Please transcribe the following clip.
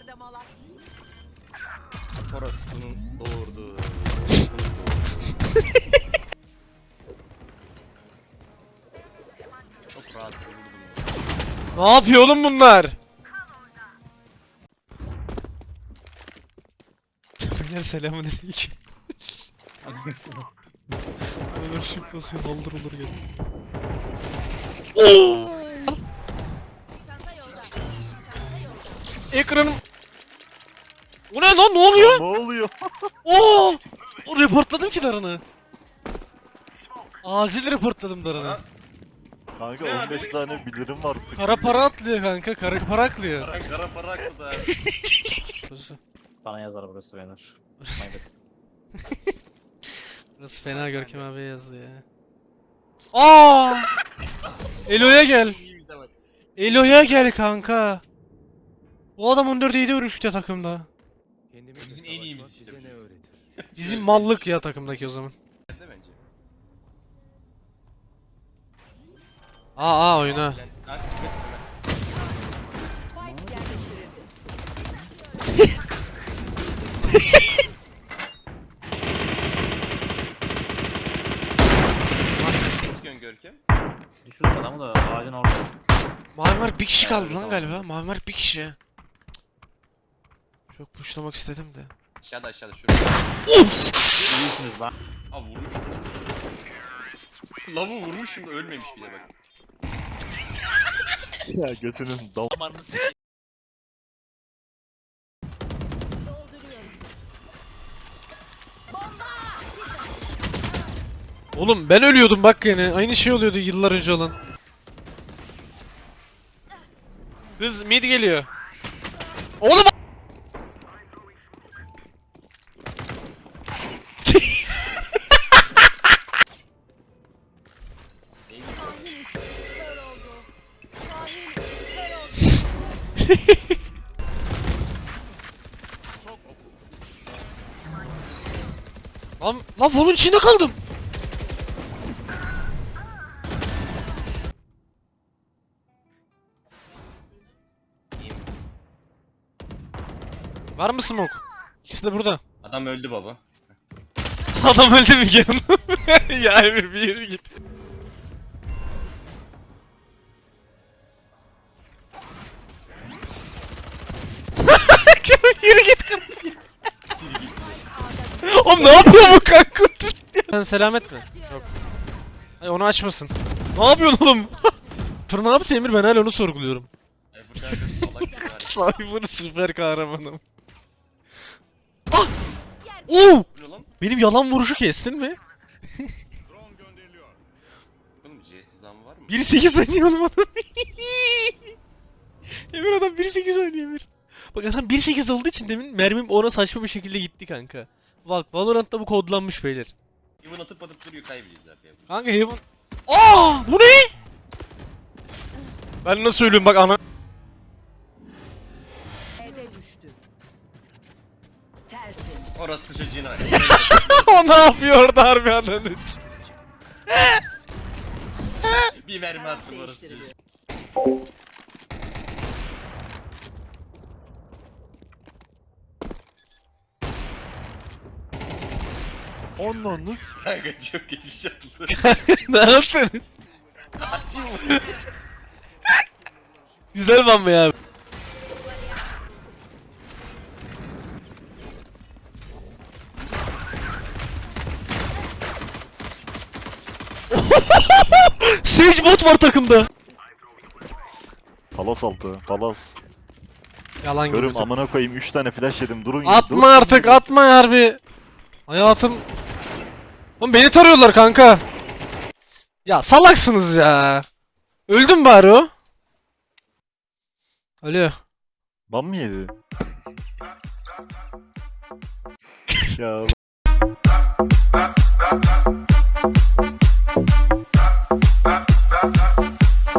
Nerede malak? Orası bunun doğurdu. Çok rahat vurdum. Ne yapıyor oğlum bunlar? Beyler selamünaleyküm. Ömer şık basıyor haldır olur gel. Ekranım... O ne lan ne oluyor? Ne oluyor? Oo! O reportladım ki darını. Acil reportladım darını. Kanka Ne 15 abi? tane bilirim var. Kara para atlıyor kanka, kara para atlıyor. Kara kara para aktı da. Bana yazar burası beğenir. Maybet. Burası fena Görkem abi yazdı ya. Aa! Elo'ya gel. İyi bize bak. Elo'ya gel kanka. Bu adam 14 7 vurmuş ya takımda. Bizim en iyimiz işte. Bizim mallık ya takımdaki o zaman. Bence bence. Aa aa oyuna. Spike yerleştirildi. Sıkıyorsun Görkem. Düşürürüz adamı da ağacın orada. Mavi Mark bir kişi kaldı lan galiba. Mavi Mark bir kişi. Cık. Çok pushlamak istedim de. Aşağıda aşağıda şurada. İyisiniz lan. Aa vurmuşum lan. Lavu vurmuşum da ölmemiş bile bak. Ya götünün dam. Dolduruyorum. Oğlum ben ölüyordum bak yine. Aynı şey oluyordu yıllar önce olan. Kız mid geliyor. Oğlum Lan, lan volun içinde kaldım. Var mı smoke? İkisi de burada. Adam öldü baba. Adam öldü mü canım? ya bir yere git. yürü git. Oğlum ne yapıyor bu kanka? Sen selamet mi? Yok. Ay onu açmasın. Ne yapıyorsun oğlum? Fır ne yaptı Emir ben hala onu sorguluyorum. Cyber'ın süper kahramanım. Ah! Oo! Benim yalan vuruşu kestin mi? Oğlum CS zam var mı? 1.8 oynuyor oğlum adam. Emir adam 1.8 oynuyor Emir. Bak adam 1.8 olduğu için demin mermim ona saçma bir şekilde gitti kanka. Bak Valorant'ta bu kodlanmış beyler. Heaven atıp atıp duruyor kaybediyoruz zaten. Kanka Heaven... Aa, bu ne? Ben nasıl ölüyorum bak ana... Eve düştü. Tersin. Orası kışacığına. o ne yapıyor orada harbi ananı Bir mermi attım orası çocuğu. 10 nonlus. Kanka çok geçmiş atlı. ne yaptın? Açayım? Güzel ban mı ya? Sage bot var takımda. Palas altı, palas. Yalan Görüm gibi. amına koyayım 3 tane flash yedim durun. Atma durun. artık atma harbi. Hayatım Oğlum beni tarıyorlar kanka. Ya salaksınız ya. Öldüm bari o. Alo. Ban mı yedi? ya